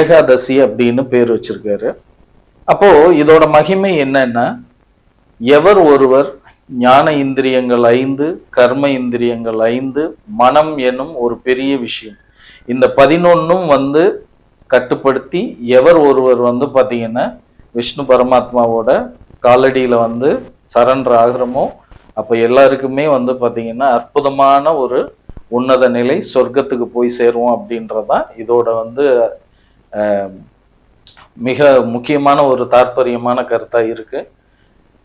ஏகாதசி அப்படின்னு பேர் வச்சிருக்காரு. அப்போ இதோட மகிமை என்னன்னா எவர் ஒருவர் ஞான இந்திரியங்கள் ஐந்து கர்ம இந்திரியங்கள் ஐந்து மனம் எனும் ஒரு பெரிய விஷயம். இந்த பதினொன்னும் வந்து கட்டுப்படுத்தி எவர் ஒருவர் வந்து பார்த்தீங்கன்னா விஷ்ணு பரமாத்மாவோட காலடியில் வந்து சரண்டர் ஆகிறோமோ அப்போ எல்லாருக்குமே வந்து பார்த்தீங்கன்னா அற்புதமான ஒரு உன்னத நிலை சொர்க்கத்துக்கு போய் சேருவோம் அப்படின்றதான் இதோட வந்து மிக முக்கியமான ஒரு தாற்பயமான கருத்தாக இருக்குது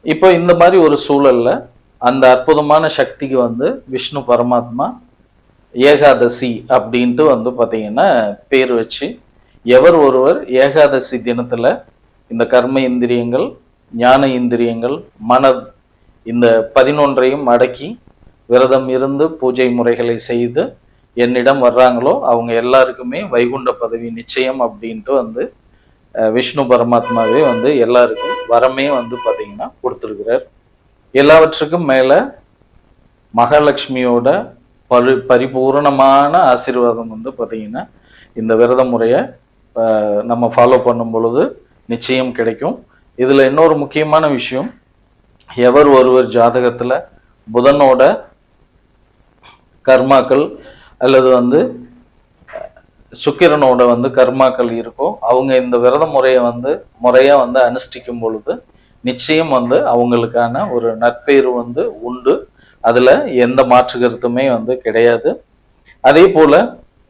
இப்போ இந்த மாதிரி ஒரு சூழலில் அந்த அற்புதமான சக்திக்கு வந்து விஷ்ணு பரமாத்மா ஏகாதசி அப்படின்ட்டு வந்து பார்த்திங்கன்னா பேர் வச்சு எவர் ஒருவர் ஏகாதசி தினத்தில் இந்த கர்ம இந்திரியங்கள் ஞான இந்திரியங்கள் மன இந்த பதினொன்றையும் அடக்கி விரதம் இருந்து பூஜை முறைகளை செய்து என்னிடம் வர்றாங்களோ அவங்க எல்லாருக்குமே வைகுண்ட பதவி நிச்சயம் அப்படின்ட்டு வந்து விஷ்ணு பரமாத்மாவே வந்து எல்லாருக்கும் வரமே வந்து பார்த்தீங்கன்னா கொடுத்துருக்கிறார். எல்லாவற்றுக்கும் மேல மகாலட்சுமியோட பரி பரிபூரணமான ஆசீர்வாதம் வந்து பார்த்தீங்கன்னா இந்த விரத முறையை நம்ம ஃபாலோ பண்ணும் பொழுது நிச்சயம் கிடைக்கும். இதுல இன்னொரு முக்கியமான விஷயம் எவர் ஒருவர் ஜாதகத்துல புதனோட கர்மாக்கள் அல்லது வந்து சுக்கிரனோட வந்து கர்மாக்கள் இருக்கோ அவங்க இந்த விரத முறையை வந்து முறையாக வந்து அனுஷ்டிக்கும் பொழுது நிச்சயம் வந்து அவங்களுக்கான ஒரு நற்பெயர் வந்து உண்டு. அதில் எந்த மாற்று கருத்துமே வந்து கிடையாது. அதே போல்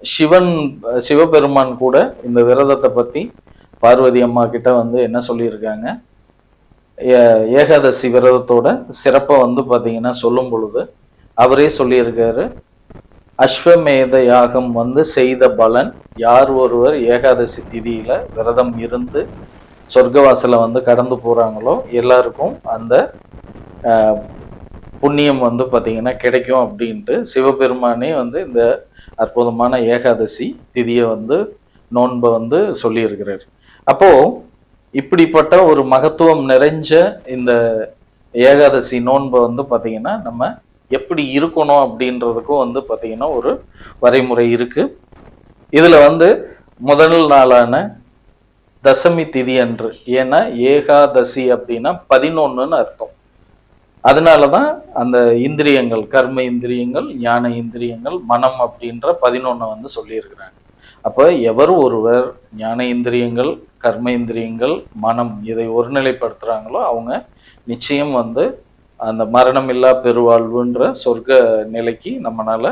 சிவன் சிவபெருமான் கூட இந்த விரதத்தை பற்றி பார்வதி அம்மா கிட்ட வந்து என்ன சொல்லியிருக்காங்க? ஏ- ஏகாதசி விரதத்தோட சிறப்பை வந்து பார்த்தீங்கன்னா சொல்லும் பொழுது அவரே சொல்லியிருக்காரு அஸ்வமேத யாகம் வந்து செய்த பலன் யார் ஒருவர் ஏகாதசி திதியில விரதம் இருந்து சொர்க்கவாசலை வந்து கடந்து போறாங்களோ எல்லாருக்கும் அந்த புண்ணியம் வந்து பார்த்தீங்கன்னா கிடைக்கும் அப்படின்ட்டு சிவபெருமானே வந்து இந்த அற்புதமான ஏகாதசி திதியை வந்து நோன்பை வந்து சொல்லியிருக்கிறார். அப்போ இப்படிப்பட்ட ஒரு மகத்துவம் நிறைஞ்ச இந்த ஏகாதசி நோன்பை வந்து பார்த்தீங்கன்னா நம்ம எப்படி இருக்கணும் அப்படின்றதுக்கும் வந்து பார்த்திங்கன்னா ஒரு வரைமுறை இருக்குது இதில் வந்து முதல் நாளான தசமி திதி அன்று. ஏன்னா ஏகாதசி அப்படின்னா பதினொன்றுன்னு அர்த்தம். அதனால தான் அந்த இந்திரியங்கள் கர்ம இந்திரியங்கள் ஞான இந்திரியங்கள் மனம் அப்படின்ற பதினொன்றை வந்து சொல்லியிருக்கிறாங்க. அப்போ எவர் ஒருவர் ஞான இந்திரியங்கள் கர்ம இந்திரியங்கள் மனம் இதை ஒருநிலைப்படுத்துகிறாங்களோ அவங்க நிச்சயம் வந்து அந்த மரணமில்லா பெருவாழ்வுன்ற சொர்க்க நிலைக்கு நம்மனால